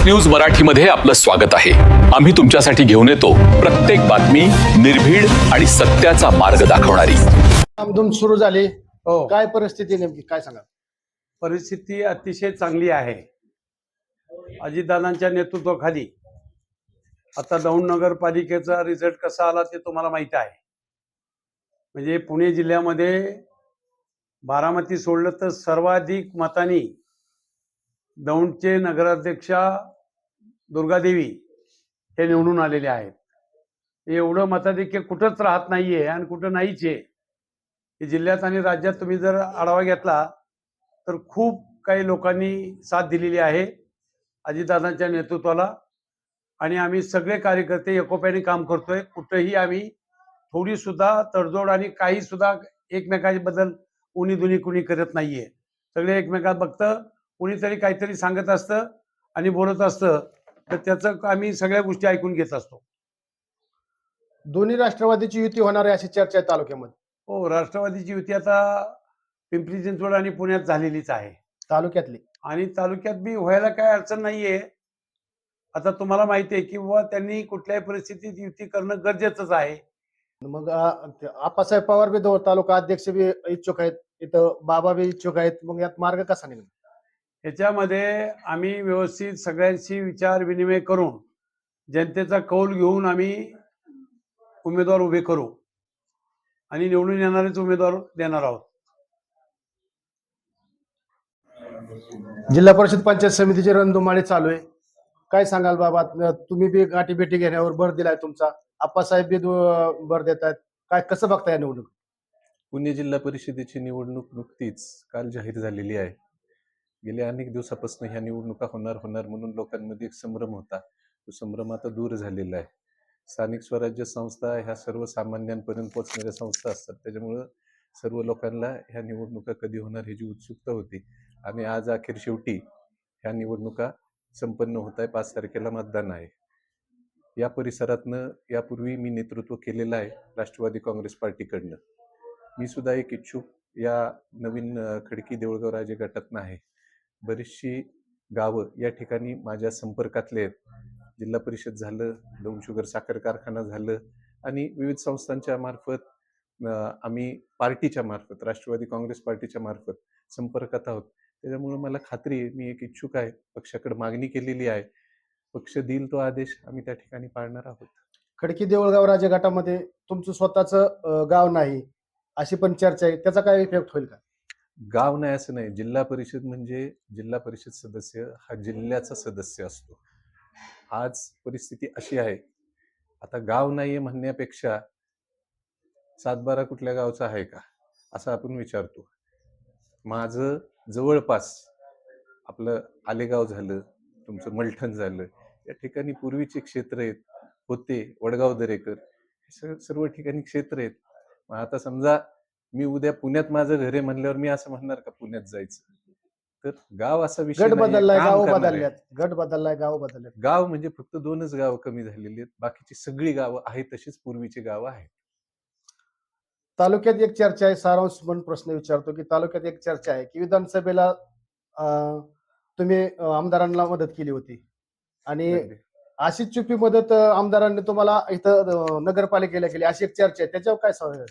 S news मराठीमध्ये आपलं स्वागत आहे. आम्ही तुमच्यासाठी घेऊन येतो प्रत्येक बातमी निर्भीड आणि सत्याचा मार्ग दाखवणारी. सुरू झाली. हो. काय परिस्थिती नेमकी? काय सांगा परिस्थिती अतिशय चांगली आहे. अजितदादांच्या नेतृत्वाखाली आता दौंड नगरपालिकेचा रिझल्ट कसा आला ते तुम्हाला माहिती आहे. म्हणजे पुणे जिल्ह्यामध्ये बारामती सोडलं तर सर्वाधिक मतांनी दौंडचे नगराध्यक्षा दुर्गादेवी हे निवडून आलेले आहेत. एवढं मताधिक्य कुठंच राहत नाहीये आणि कुठं नाहीच आहे. जिल्ह्यात आणि राज्यात तुम्ही जर आढावा घेतला तर खूप काही लोकांनी साथ दिलेली आहे अजितदादांच्या नेतृत्वाला. आणि आम्ही सगळे कार्यकर्ते एकोप्याने काम करतोय. कुठंही आम्ही थोडी सुद्धा तडजोड आणि काही सुद्धा एकमेकांबद्दल उणी दुनी कुणी करत नाहीये. सगळे एकमेकात बघतं कुणीतरी काहीतरी सांगत असतं आणि बोलत असतं तर त्याचं आम्ही सगळ्या गोष्टी ऐकून घेत असतो. दोन्ही राष्ट्रवादीची युती होणार आहे अशी चर्चा आहे तालुक्यामध्ये. हो राष्ट्रवादीची युती आता पिंपरी चिंचवड आणि पुण्यात झालेलीच आहे. तालुक्यातली. आणि तालुक्यात बी व्हायला काय अडचण नाहीये. आता तुम्हाला माहिती आहे की बुवा त्यांनी कुठल्याही परिस्थितीत युती करणं गरजेचंच आहे. मग आ- आप्पासाहेब पवार बी दो तालुका अध्यक्ष बी इच्छुक आहेत. इथं बाबा बी इच्छुक आहेत. मग यात मार्ग कसा निघेल ह्याच्यामध्ये आम्ही व्यवस्थित सगळ्यांशी विचार विनिमय करून जनतेचा कौल घेऊन आम्ही उमेदवार उभे करू. आणि निवडून येणारेच उमेदवार देणार आहोत. जिल्हा परिषद पंचायत समितीची रणधुमाळी चालू आहे. काय सांगाल बाबा? तुम्ही बी गाठी भेटी घेण्यावर भर दिलाय तुमचा. आप्पासाहेब बी भर देत आहेत काय कसं बघताय निवडणूक पुणे जिल्हा परिषदेची निवडणूक नुकतीच काल जाहीर झालेली आहे. गेल्या अनेक दिवसापासून ह्या निवडणुका होणार होणार म्हणून लोकांमध्ये एक संभ्रम होता. तो संभ्रम आता दूर झालेला आहे. स्थानिक स्वराज्य संस्था ह्या सर्वसामान्यांपर्यंत पोहोचणाऱ्या संस्था असतात. त्याच्यामुळं सर्व लोकांना ह्या निवडणुका कधी होणार ह्याची उत्सुकता होती. आणि आज अखेर शेवटी ह्या निवडणुका संपन्न होत आहे पाच तारखेला मतदान आहे. या परिसरातनं यापूर्वी मी नेतृत्व केलेलं आहे राष्ट्रवादी काँग्रेस पार्टीकडनं. मी सुद्धा एक इच्छुक या नवीन खडकी देऊळगाव राजे गटातनं आहे. बरीचशी गावं या ठिकाणी माझ्या संपर्कातले आहेत. जिल्हा परिषद झालं दोन शुगर साखर कारखाना झालं आणि विविध संस्थांच्या मार्फत आम्ही पार्टीच्या मार्फत राष्ट्रवादी काँग्रेस पार्टीच्या मार्फत संपर्कात आहोत. त्याच्यामुळे मला खात्री आहे मी एक इच्छुक आहे पक्षाकडे मागणी केलेली आहे. पक्ष देईल तो आदेश आम्ही त्या ठिकाणी पाळणार आहोत. खडकी देऊळगाव राजे गटामध्ये तुमचं स्वतःच गाव नाही अशी पण चर्चा आहे. त्याचा काय इफेक्ट होईल का? गाव नाही असं नाही. जिल्हा परिषद म्हणजे जिल्हा परिषद सदस्य हा जिल्ह्याचा सदस्य असतो. आज परिस्थिती अशी आहे. आता गाव नाहीये म्हणण्यापेक्षा सातबारा कुठल्या गावचा आहे का? असं आपण विचारतो. माझं जवळपास आपलं आलेगाव झालं तुमचं मलठण झालं या ठिकाणी पूर्वीचे क्षेत्र आहेत. होते वडगाव दरेकर हे सगळं सर्व ठिकाणी क्षेत्र आहेत. मग आता समजा मी उद्या पुण्यात माझं घर आहे म्हणल्यावर मी असं म्हणणार का पुण्यात जायचं? तर गाव असा विषय गट बदललाय गाव. बदलल्यात. गट बदललाय गाव बदलल्यात. गाव म्हणजे फक्त दोनच गावं कमी झालेली आहेत. बाकीची सगळी गावं आहेत तशीच पूर्वीची गावं आहेत. तालुक्यात एक चर्चा आहे सारांश म्हणून प्रश्न विचारतो की तालुक्यात एक चर्चा आहे की विधानसभेला तुम्ही आमदारांना मदत केली होती. आणि अशीच चुपी मदत आमदारांनी तुम्हाला इथं नगरपालिकेला केली. अशी एक चर्चा आहे. त्याच्यावर काय सांगाल?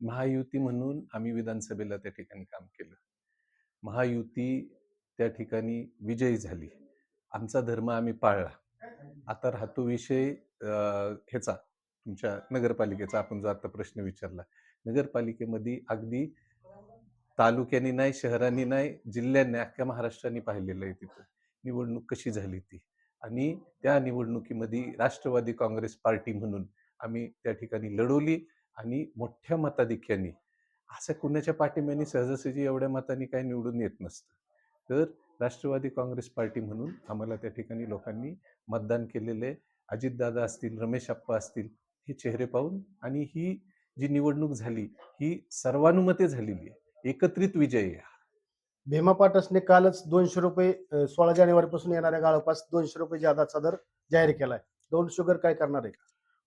महायुती म्हणून आम्ही विधानसभेला त्या ठिकाणी काम केलं. महायुती त्या ठिकाणी विजयी झाली. आमचा धर्म आम्ही पाळला. आता राहतो विषय ह्याचा तुमच्या नगरपालिकेचा. आपण जो आता प्रश्न विचारला नगरपालिकेमध्ये अगदी तालुक्यानी नाही शहरांनी नाही जिल्ह्यांनी अख्ख्या महाराष्ट्राने पाहिलेलं आहे तिथं. निवडणूक कशी झाली ती? आणि त्या निवडणुकीमध्ये राष्ट्रवादी काँग्रेस पार्टी म्हणून आम्ही त्या ठिकाणी लढवली. आणि मोठ्या मताधिक्याने असं कुणाच्या पाठिंब्याने सहजासहजी एवढ्या मतांनी काही निवडून येत नसतं. तर राष्ट्रवादी काँग्रेस पार्टी म्हणून आम्हाला त्या ठिकाणी लोकांनी मतदान केलेले अजितदादा असतील रमेश अप्पा असतील हे चेहरे पाहून आणि ही जी निवडणूक झाली ही सर्वानुमते झालेली आहे. एकत्रित विजय आहे. भीमा पाटसने कालच दोनशे रुपये सोळा जानेवारी पासून येणाऱ्या गाळोपास दोनशे रुपये जादाचा दर जाहीर केलाय. दोन शुगर काय करणार आहे?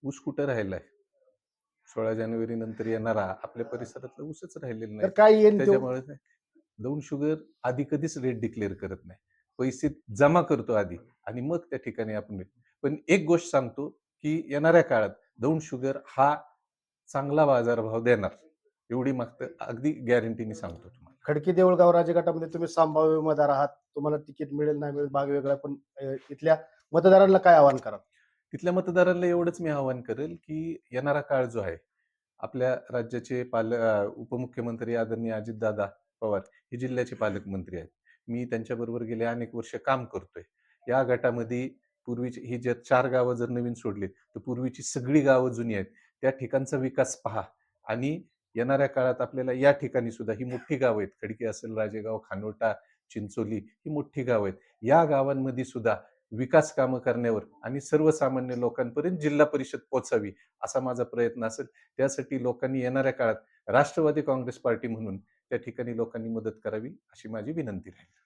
ऊस कुठं राहिलाय? सोळा जानेवारी नंतर येणारा आपल्या परिसरातला ऊसच राहिलेला नाही. काय येईल त्याच्यामुळे दौंड शुगर आधी कधीच रेट डिक्लेअर करत नाही. पैसे जमा करतो आधी आणि मग त्या ठिकाणी आपण पण एक गोष्ट सांगतो की येणाऱ्या काळात दौंड शुगर हा चांगला बाजारभाव देणार. एवढी मागतं अगदी गॅरंटीने सांगतो तुम्हाला. खडकी देऊळगाव राजगटामध्ये तुम्ही संभाव्य उमेदवार आहात. तुम्हाला तिकीट मिळेल नाही मिळेल भाग वेगळा पण इथल्या मतदारांना काय आवाहन करा तिथल्या मतदारांना एवढंच मी आवाहन करेल की येणारा काळ जो आहे आपल्या राज्याचे पाल उपमुख्यमंत्री आदरणीय अजितदादा पवार हे जिल्ह्याचे पालकमंत्री आहेत. मी त्यांच्याबरोबर गेले अनेक वर्ष काम करतोय. या गटामध्ये पूर्वीची ही जर चार गावं जर नवीन सोडली तर पूर्वीची सगळी गावं जुनी आहेत. त्या ठिकाणचा विकास पहा आणि येणाऱ्या काळात आपल्याला या ठिकाणी सुद्धा ही मोठी गावं आहेत. खडकी असेल राजेगाव खानोटा चिंचोली ही मोठी गावं आहेत. या गावांमध्ये सुद्धा विकास कामं करण्यावर आणि सर्वसामान्य लोकांपर्यंत जिल्हा परिषद पोचावी असा माझा प्रयत्न असेल. त्यासाठी लोकांनी येणाऱ्या काळात राष्ट्रवादी काँग्रेस पार्टी म्हणून त्या ठिकाणी लोकांनी मदत करावी अशी माझी विनंती राहील.